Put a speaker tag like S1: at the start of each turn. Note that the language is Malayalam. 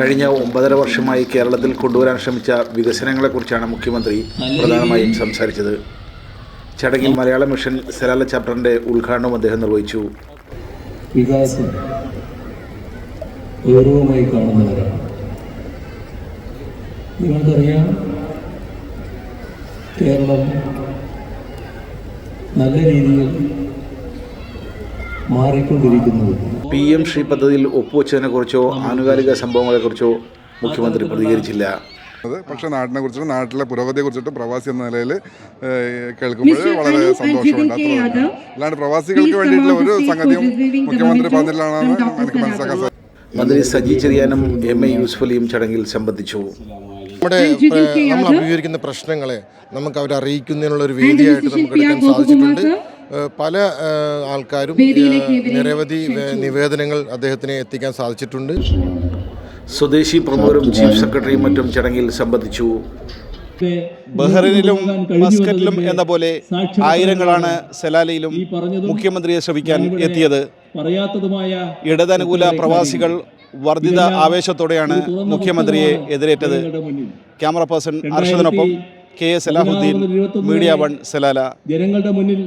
S1: കഴിഞ്ഞ ഒമ്പതര വർഷമായി കേരളത്തിൽ കൊണ്ടുവരാൻ ശ്രമിച്ച വികസനങ്ങളെക്കുറിച്ചാണ് മുഖ്യമന്ത്രി പ്രധാനമായും സംസാരിച്ചത്. ചടങ്ങിൽ മലയാള മിഷൻ സലാല ചാപ്റ്ററിന്റെ ഉദ്ഘാടനവും അദ്ദേഹം നിർവഹിച്ചു.
S2: വികാസം ഗൗരവമായി കാണുന്നവരാണ്. നിങ്ങൾക്കറിയാം കേരളം നല്ല രീതിയിൽ മാറിക്കൊണ്ടിരിക്കുന്നത്.
S1: പി എം ശ്രീ പദ്ധതിയിൽ ഒപ്പുവെച്ചതിനെക്കുറിച്ചോ ആനുകാലിക സംഭവങ്ങളെ കുറിച്ചോ മുഖ്യമന്ത്രി പ്രതികരിച്ചില്ല.
S3: പക്ഷെ നാടിനെ കുറിച്ചിട്ട് നാട്ടിലെ പുരോഗതിയെ കുറിച്ചിട്ട് പ്രവാസി എന്ന നിലയിൽ കേൾക്കുമ്പോൾ വളരെ സന്തോഷമുണ്ട്. അത്ര അല്ലാണ്ട് പ്രവാസികൾക്ക് വേണ്ടിയിട്ടുള്ള ഒരു സംഗതിയും മുഖ്യമന്ത്രി പറഞ്ഞില്ലാണെന്ന് എനിക്ക് മനസ്സിലാക്കാൻ സാധിക്കും
S1: മന്ത്രി സജി ചെറിയാനും എം എ യൂസ്ഫലിയും ചടങ്ങിൽ സംബന്ധിച്ചു.
S4: നമ്മുടെ നമ്മൾ അഭിമുഖീകരിക്കുന്ന പ്രശ്നങ്ങളെ നമുക്ക് അവരറിയിക്കുന്നതിനുള്ള അറിയിക്കുന്നതിനുള്ള ഒരു വേദിയായിട്ട് നമുക്ക് എടുക്കാൻ സാധിച്ചിട്ടുണ്ട്. പല ആൾക്കാരും നിരവധി നിവേദനങ്ങൾ അദ്ദേഹത്തിന് എത്തിക്കാൻ സാധിച്ചിട്ടുണ്ട്.
S1: സ്വദേശി പ്രമുഖരും ചീഫ് സെക്രട്ടറിയും മറ്റും ചടങ്ങിൽ സംബന്ധിച്ചു.
S5: ബഹ്റിനിലും മസ്കറ്റിലും എന്ന പോലെ ആയിരങ്ങളാണ് സെലാലയിലും മുഖ്യമന്ത്രിയെ ശ്രമിക്കാൻ എത്തിയത്. ഇടതനുകൂല പ്രവാസികൾ വർദ്ധിത ആവേശത്തോടെയാണ് മുഖ്യമന്ത്രിയെ എതിരേറ്റത്. Camera person അർഷദിനൊപ്പം K S Salahuddin media one Salalah.
S2: ജനങ്ങളുടെ മുന്നിൽ